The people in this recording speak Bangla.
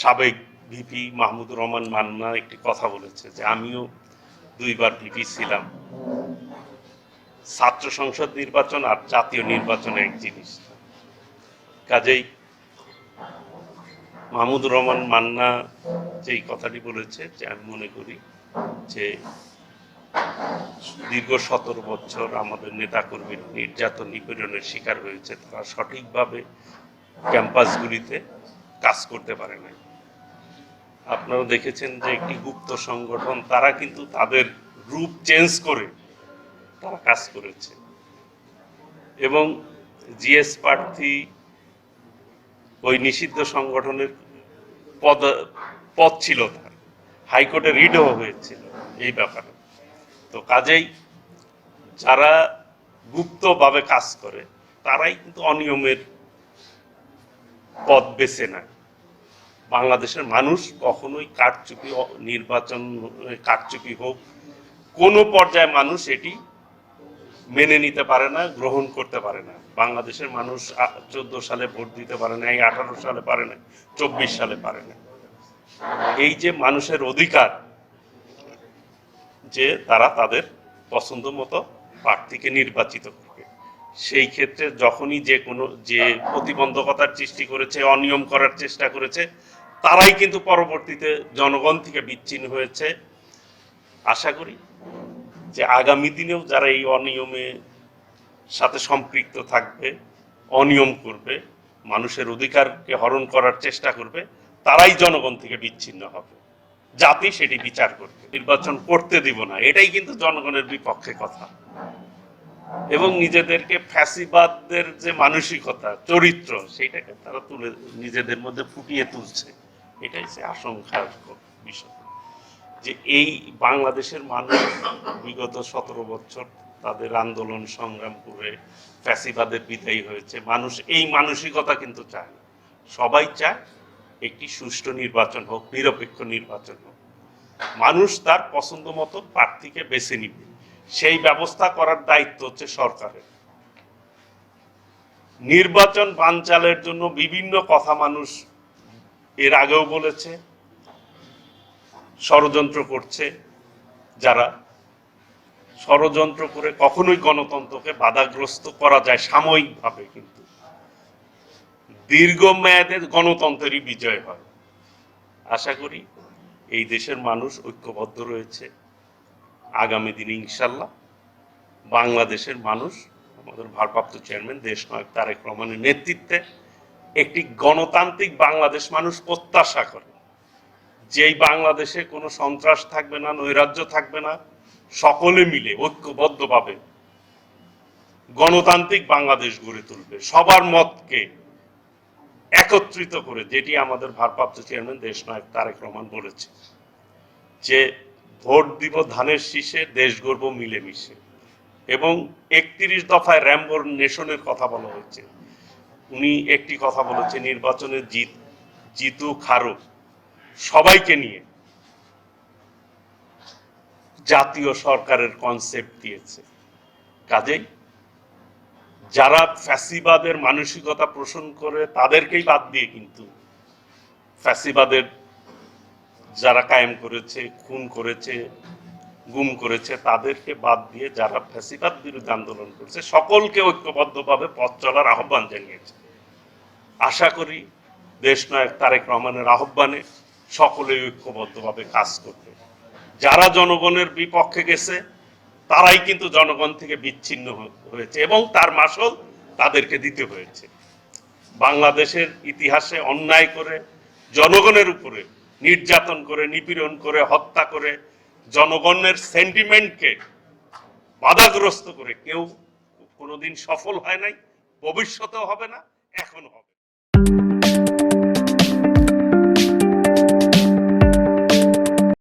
সাবেক ভিপি মাহমুদুর রহমান মান্না একটি কথা বলেছে যে আমিও দুইবার ভিপি ছিলাম। ছাত্র সংসদ নির্বাচন আর জাতীয় নির্বাচন এক জিনিস। কাজেই মাহমুদুর রহমান মান্না যেই কথাটি বলেছে যে আমি মনে করি যে দীর্ঘ সতেরো বছর আমাদের নেতাকর্মী নির্যাতন নিপীড়নের শিকার হয়েছে। তারা সঠিকভাবে ক্যাম্পাসগুলিতে কাজ করতে পারে নাই। আপনারা দেখেছেন যে একটি গুপ্ত সংগঠন, তারা কিন্তু তাদের রূপ চেঞ্জ করে তারা কাজ করেছে। এবং জিএস প্রার্থী ওই নিষিদ্ধ সংগঠনের পদ পদ ছিল তার। হাইকোর্টে রিডও হয়েছিল এই ব্যাপারে। তো কাজেই যারা গুপ্তভাবে কাজ করে, তারাই কিন্তু অনিয়মের পথ বেছে নেয়। বাংলাদেশের মানুষ কখনোই কারচুপি নির্বাচন কারচুপি হোক, কোনো পর্যায়ে মানুষ এটি মেনে নিতে পারে না, গ্রহণ করতে পারে না। বাংলাদেশের মানুষ চোদ্দ সালে ভোট দিতে পারে না, এই আঠারো সালে পারে না, চব্বিশ সালে পারে না। এই যে মানুষের অধিকার, যে তারা তাদের পছন্দ মতো প্রার্থীকে নির্বাচিত করবে। সেই ক্ষেত্রে যখনই যে কোনো, যে প্রতিবন্ধকতার সৃষ্টি করেছে, অনিয়ম করার চেষ্টা করেছে তারাই কিন্তু পরবর্তীতে জনগণ থেকে বিচ্ছিন্ন হয়েছে। আশা করি যে আগামী দিনেও যারা এই অনিয়মে সাথে সম্পৃক্ত থাকবে, অনিয়ম করবে, মানুষের অধিকারকে হরণ করার চেষ্টা করবে, তারাই জনগণ থেকে বিচ্ছিন্ন হবে। জাতি সেটি বিচার করবে। নির্বাচন করতে দিব না, এটাই কিন্তু জনগণের বিপক্ষে কথা। এবং নিজেদেরকে ফ্যাসিবাদদের যে মানসিকতা, চরিত্র সেইটাকে তারা তুলে নিজেদের মধ্যে ফুটিয়ে তুলছে। এটাই যে আশঙ্কার বিষয়। যে এই বাংলাদেশের মানুষ বিগত সতেরো বছর তাদের আন্দোলন সংগ্রাম করে ফ্যাসিবাদের বিদায়ী হয়েছে। মানুষ এই মানসিকতা কিন্তু চায় সবাই চায় একটি সুষ্ঠু নির্বাচন হোক, নিরপেক্ষ নির্বাচন হোক। মানুষ তার পছন্দ মতো প্রার্থীকে বেছে নিবে। সেই ব্যবস্থা করার দায়িত্ব হচ্ছে সরকারের। নির্বাচন বানচালের জন্য বিভিন্ন কথা মানুষ এর আগেও বলেছে, ষড়যন্ত্র করছে যারা। ষড়যন্ত্র করে কখনোই গণতন্ত্রকে বাধাগ্রস্ত করা যায় সাময়িকভাবে কিন্তু। দীর্ঘমেয়াদে গণতন্ত্রেরই বিজয় হয়। আশা করি এই দেশের মানুষ ঐক্যবদ্ধ রয়েছে। আগামী দিনে ইনশাল্লাহ বাংলাদেশের মানুষ, আমাদের ভারপ্রাপ্ত চেয়ারম্যান দেশ নায়ক তারেক রহমানের নেতৃত্বে একটি গণতান্ত্রিক বাংলাদেশ মানুষ প্রত্যাশা করে। যেই বাংলাদেশে কোনো সন্ত্রাস থাকবে না, নৈরাজ্য থাকবে না, সকলে মিলে ঐক্যবদ্ধভাবে গণতান্ত্রিক বাংলাদেশ গড়ে তুলবে। সবার মতকে একত্রিত করে, যেটি আমাদের ভারপ্রাপ্ত চেয়ারম্যান দেশ নায়ক তারেক রহমান বলেছে, যে ভোট দিব ধানের শীষে, দেশ গর্ব মিলেমিশে। এবং একত্রিশ দফায় র্যাম্বোর নেশনের কথা বলা হয়েছে। উনি একটি কথা বলেছে নির্বাচনে জিত, জিতু খারুক সবাইকে নিয়ে জাতীয় সরকারের কনসেপ্ট দিয়েছে। কাজেই যারা ফ্যাসিবাদের মানসিকতা পোষণ করে তাদেরকেই বাদ দিয়ে কিন্তু ফ্যাসিবাদের যারা কায়েম করেছে, খুন করেছে, গুম করেছে, তাদেরকে বাদ দিয়ে যারা ফ্যাসিবাদ বিরুদ্ধে আন্দোলন করছে, সকলকে ঐক্যবদ্ধভাবে পথ চলার আহ্বান জানিয়েছে। আশা করি দেশ নায়ক তারেক রহমানের আহ্বানে সকলে ঐক্যবদ্ধভাবে কাজ করবে যারা জনগণের বিপক্ষে গেছে, তারাই কিন্তু জনগণ থেকে বিচ্ছিন্ন হয়েছে এবং তার মাসল তাদেরকে দিতে হয়েছে বাংলাদেশের ইতিহাসে অন্যায় করে, জনগণের উপরে নির্যাতন করে, নিপীড়ন করে, হত্যা করে, জনগণের সেন্টিমেন্টকে বাধাগ্রস্ত করে কেউ কোনোদিন সফল হয় নাই, ভবিষ্যতেও হবে না এখনও হবে।